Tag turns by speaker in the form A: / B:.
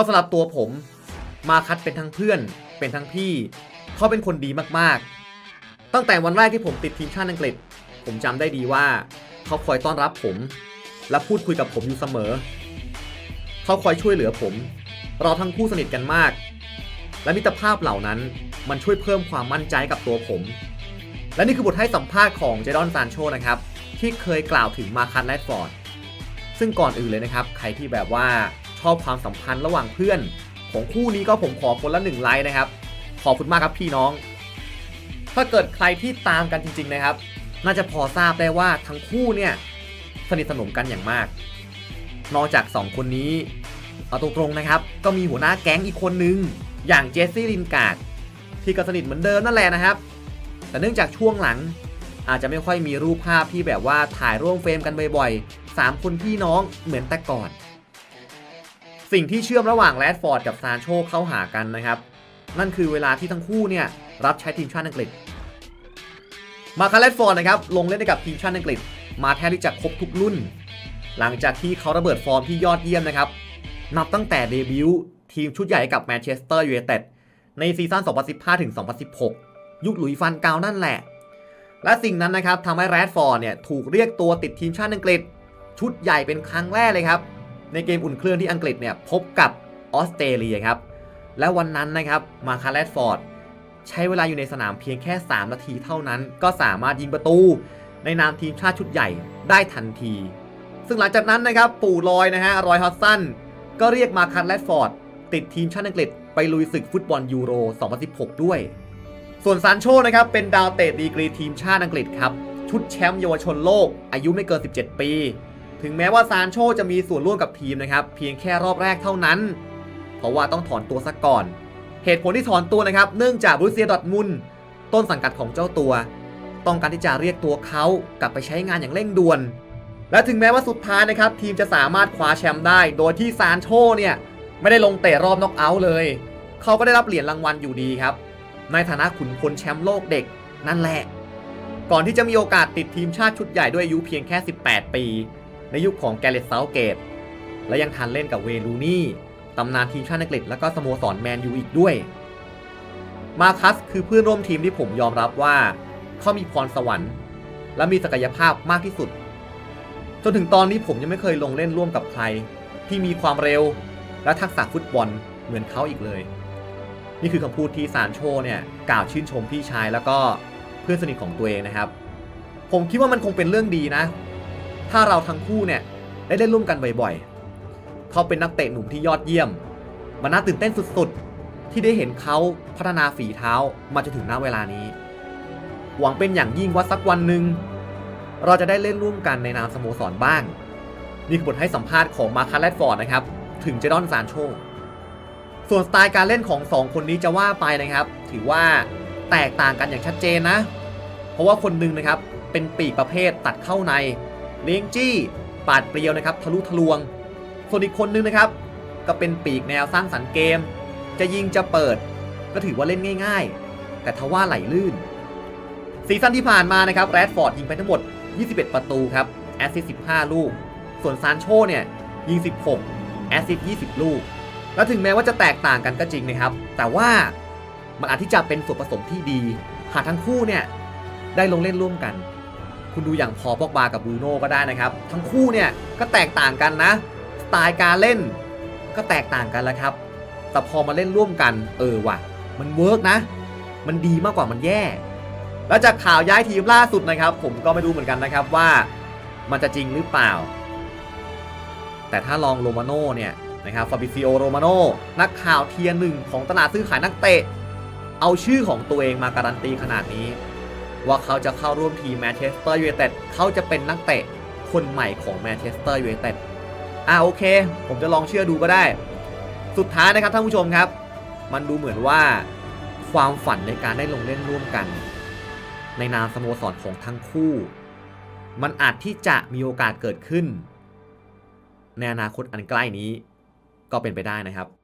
A: ก็สำหรับตัวผมมาคัดเป็นทั้งเพื่อน เป็นทั้งพี่ เขาเป็นคนดีมากๆ ตั้งแต่วันแรกที่ผมติดทีมชาติอังกฤษ ผมจำได้ดีว่า เขาคอยต้อนรับผม และพูดคุยกับผมอยู่เสมอ เขาคอยช่วยเหลือผม เราทั้งคู่สนิทกันมาก และมิตรภาพเหล่านั้นมันช่วยเพิ่มความมั่นใจกับตัวผม และนี่คือบทให้สัมภาษณ์ของเจดอนซานโชนะครับ ที่เคยกล่าวถึงมาคันแรดฟอร์ดซึ่งก่อนอื่นเลยนะครับ ใครที่แบบว่า ชอบความสัมพันธ์ระหว่างเพื่อน ของคู่นี้ก็ผมขอคนละหนึ่งไลค์นะครับ ขอบคุณมากครับพี่น้อง ถ้าเกิดใครที่ตามกันจริง ๆนะครับ น่าจะพอทราบได้ว่าทั้งคู่เนี่ยสนิทสนมกันอย่างมาก นอกจาก 2 คนนี้เอาตรงๆนะครับ ก็มีหัวหน้าแก๊งอีกคนนึง อย่างเจสซี่ลินการ์ดที่ก็สนิทเหมือนเดิมนั่นแหละนะครับ แต่เนื่องจากช่วงหลังอาจจะไม่ค่อยมีรูปภาพที่แบบว่าถ่ายร่วมเฟรมกันบ่อยๆ 3 คนพี่น้องเหมือนแต่ก่อน สิ่งที่เชื่อมระหว่างแรดฟอร์ดกับซานโชเข้าหากันนะครับ นั่นคือเวลาที่ทั้งคู่เนี่ยรับใช้ทีมชาติอังกฤษ มาคาร์เลตฟอร์ดนะครับลงเล่นให้กับทีมชาติอังกฤษ มาแทบที่จะครบทุกรุ่น หลังจากที่เขาระเบิดฟอร์มที่ยอดเยี่ยมนะครับนับตั้งแต่เดบิวต์ทีมชุดใหญ่กับแมนเชสเตอร์ยูไนเต็ดในซีซั่น 2015 ถึง 2016 ยุคหลุยฟันกาวนั่นแหละ และสิ่งนั้นนะครับทำให้แรดฟอร์ดเนี่ยถูกเรียกตัวติดทีมชาติอังกฤษ ชุดใหญ่เป็นครั้งแรกเลยครับ ในเกมอุ่นเครื่องที่อังกฤษเนี่ยพบกับออสเตรเลียครับ และวันนั้นนะครับมาคาร์เลตฟอร์ดใช้เวลาอยู่ในสนามเพียงแค่ 3 นาทีเท่านั้น ก็สามารถยิงประตู ในนามทีมชาติชุดใหญ่ได้ทันที ซึ่งหลังจากนั้นนะครับปู่ลอยนะฮะรอยฮอตสันก็เรียกมาคันแรดฟอร์ดติดทีมชาติอังกฤษไปลุยศึกฟุตบอลยูโร 2016 ด้วย ส่วนซานโชนะครับเป็นดาวเตะดีกรีทีมชาติอังกฤษครับ ชุดแชมป์เยาวชนโลกอายุไม่เกิน 17 ปี ถึงแม้ว่าซานโชจะมีส่วนร่วมกับทีมนะครับ เพียงแค่รอบแรกเท่านั้น เพราะว่าต้องถอนตัวซะก่อน เหตุผลที่ถอนตัวนะครับ เนื่องจากบรูเซียดอทมุนต้นสังกัดของเจ้าตัว ต้องการที่จะเรียกตัวเขากลับไปใช้งานอย่างเร่งด่วน และถึงแม้ว่าสุดท้ายนะครับ ทีมจะสามารถคว้าแชมป์ได้ โดยที่ซานโชเนี่ยไม่ได้ลงเตะรอบน็อกเอาท์เลย เขาก็ได้รับเหรียญรางวัลอยู่ดีครับ ในฐานะขุนพลแชมป์โลกเด็กนั่นแหละ ก่อนที่จะมีโอกาสติดทีมชาติชุดใหญ่ด้วยอายุเพียงแค่ 18 ปี ในยุคของแกเรตเซาเกต และยังทันเล่นกับเวลูนี่ตำนานทีมชาติอังกฤษและก็สโมสรแมนยูอีกด้วย มาคัสคือเพื่อนร่วมทีมที่ผมยอมรับว่า เขามีพรสวรรค์ และมีศักยภาพมากที่สุด จนถึงตอนนี้ผมยังไม่เคยลงเล่นร่วมกับใคร ที่มีความเร็วและทักษะฟุตบอลเหมือนเขาอีกเลย นี่คือคำพูดที่ซานโชเนี่ยกล่าวชื่นชมพี่ชายแล้วก็เพื่อนสนิทของตัวเองนะครับ ผมคิดว่ามันคงเป็นเรื่องดีนะ ถ้าเราทั้งคู่เนี่ยได้เล่นร่วมกันบ่อยๆ เขาเป็นนักเตะหนุ่มที่ยอดเยี่ยม มันน่าตื่นเต้นสุดๆ ที่ได้เห็นเขาพัฒนาฝีเท้ามาจนถึงณเวลานี้ หวังเป็นอย่างยิ่งว่าสักวันหนึ่งเราจะได้เล่นร่วมกันในนามสโมสรบ้าง นี่คือบทให้สัมภาษณ์ของมาร์คัสแรดฟอร์ดนะครับ ถึงเจดอนซานโช ส่วนสไตล์การเล่นของ 2 คนนี้จะว่าไปนะครับ ถือว่าแตกต่างกันอย่างชัดเจนนะ เพราะว่าคนหนึ่งนะครับเป็นปีกประเภทตัดเข้าใน เลี้ยงจี้ ปาดเปรียวนะครับ ทะลุทะลวง ส่วนอีกคนนึงนะครับ ก็เป็นปีกแนวสร้างสรรค์เกม จะยิงจะเปิด ก็ถือว่าเล่นง่าย ๆ แต่ทว่าไหลลื่น ซีซั่นที่ผ่านมานะครับแรดฟอร์ดยิงไปทั้งหมด 21 ประตูครับ แอสซิสต์15 ลูก ส่วนซานโชเนี่ยยิง 16 แอสซิสต์20 ลูก แล้วถึงแม้ว่าจะแตกต่างกันก็จริงนะครับ แต่ว่ามันอาจที่จะเป็นส่วนผสมที่ดี หากทั้งคู่เนี่ยได้ลงเล่นร่วมกัน คุณดูอย่างพอปอกบากับบรูโน่ก็ได้นะครับ ทั้งคู่เนี่ยก็แตกต่างกันนะ สไตล์การเล่นก็แตกต่างกันแล้วครับ แต่พอมาเล่นร่วมกันเออว่ะ มันเวิร์กนะ มันดีมากกว่ามันแย่ แล้วจากข่าวย้ายทีมล่าสุดนะครับ ผมก็ไม่รู้เหมือนกันนะครับว่ามันจะจริงหรือเปล่า แต่ถ้าลองโรมาโน่เนี่ยนะครับฟาบิซิโอโรมาโน่นักข่าวเทียร์หนึ่งของตลาดซื้อขายนักเตะ เอาชื่อของตัวเองมาการันตีขนาดนี้ ว่าเขาจะเข้าร่วมทีมแมนเชสเตอร์ยูไนเต็ดเขาจะเป็นนักเตะคนใหม่ของแมนเชสเตอร์ยูไนเต็ดอ่าโอเค ผมจะลองเชื่อดูก็ได้ สุดท้ายนะครับท่านผู้ชมครับ มันดูเหมือนว่าความฝันในการได้ลงเล่นร่วมกัน ในนามสโมสรของทั้งคู่ มันอาจที่จะมีโอกาสเกิดขึ้น ในอนาคตอันใกล้นี้ก็เป็นไปได้นะครับ